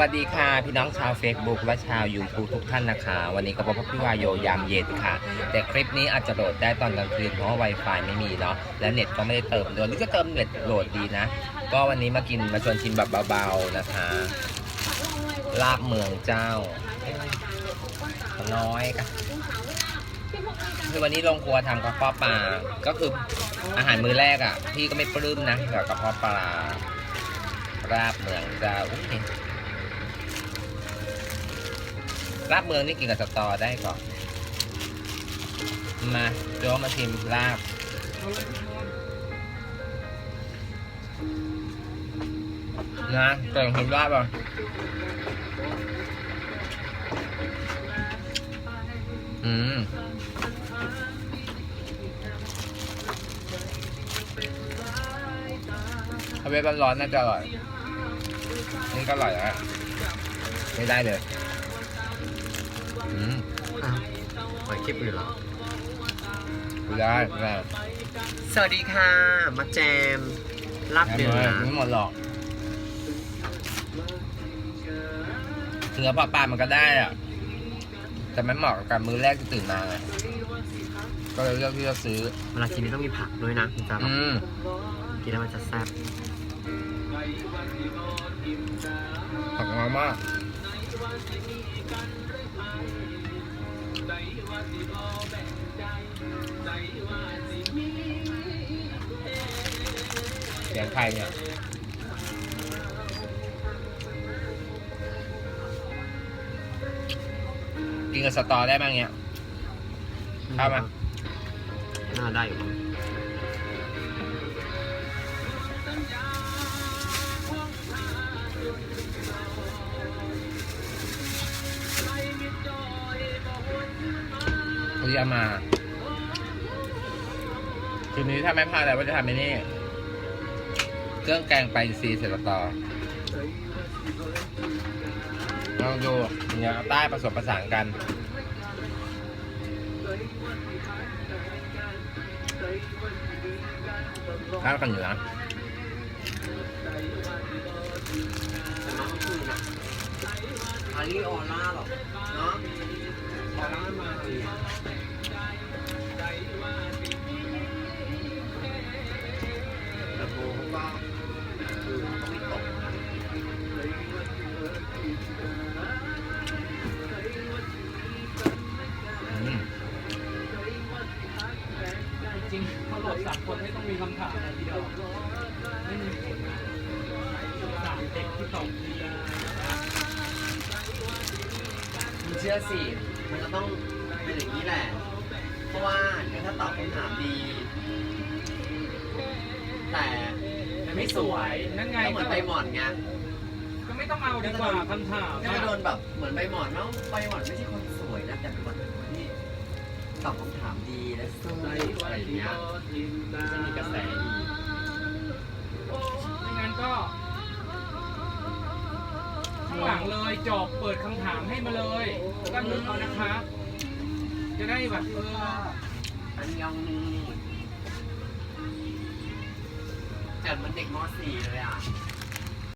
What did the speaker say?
วัสดีค่ะ พี่น้องชาว Facebook และชาว YouTube ทุกท่านนะคะ วันนี้ก็พบพี่วายโยยามเย็นค่ะ แต่คลิปนี้อาจจะโหลดได้ตอนกลางคืนเพราะว่า Wi-Fi ไม่มีเนาะและเน็ตก็ไม่ได้เติมด้วยนี่ก็เติมเน็ตโหลดดีนะ ก็วันนี้มากินมาชวนชิมแบบเบาๆนะคะ ลาบเมืองเจ้า น้อยค่ะคือวันนี้ลงครัวทำกระเพาะปลาก็คืออาหารมื้อแรกอะพี่ก็ไม่ปลื้มนะกับกระเพาะปลาราบเมืองเจ้า ราบเมืองนี่กินกับสตอได้ก่อน มาโจมาชิมลาบ นะเก่งชิมลาบอะอืมถ้าเว็บร้อนๆน่าจะอร่อย นี่ก็อร่อยแล้วไม่ได้เลย อืมอ้าวปล่อยคลิปอื่นเหรอไม่ได้ไม่ได้สวัสดีค่ะ มาแจมรับไม่เนื้อไม่หมดหรอกเนื้อปลาปลามันก็ได้อะแต่ไม่เหมาะกับมื้อแรกที่ตื่นมาไงก็เลยเลือกที่จะซื้อเวลากินนี่ต้องมีผักด้วยนะคุณจ๊ะอืมกินแล้วมันจะแซ่บผักน้อยมาก สียงใครเนี่ยกินกับสตอได้บ้างเนี่ยเข้ามาน่าได้อยู่มั้งเขาจะมาคืนนี้ถ้าไม่พลาดอะไรว่าจะทำไอ้นี่ เครื่องแกงไปซีเสร็จแล้วต่อลองดูเนี่ยใต้ผสมผสานกัน ข้าวกันอยู่นะอารีออร่าหรอเนาะออร่ามาแต่โบเขาก็ จริงเขาโหลดสามคนไม่ต้องมีคำถามอะไรทีเดียวไม่มีสามเด็กที่ตอบดีมึงเชื่อสิ มันก็ต้องเป็นอย่างนี้แหละ เพราะว่าเดี๋ยวถ้าตอบคำถามดี ไม่สวยนั่นไงก็เหมือนใบหมอนไงก็ไม่ต้องเอาดีกว่าคำถามก็จะโดนแบบเหมือนใบหมอนเนาะใบหมอนไม่ใช่คนสวยนะแต่เป็นคนที่ตอบคำถามดีและสู้อะไรอย่างเงี้ยจะมีกระแสดีไม่งั้นก็ข้างหลังเลยจบเปิดคำถามให้มาเลยก็นึกเอานะคะ จะได้แบบเอออันยองนี่ จัดเหมันเด็กม .4 เลยอะ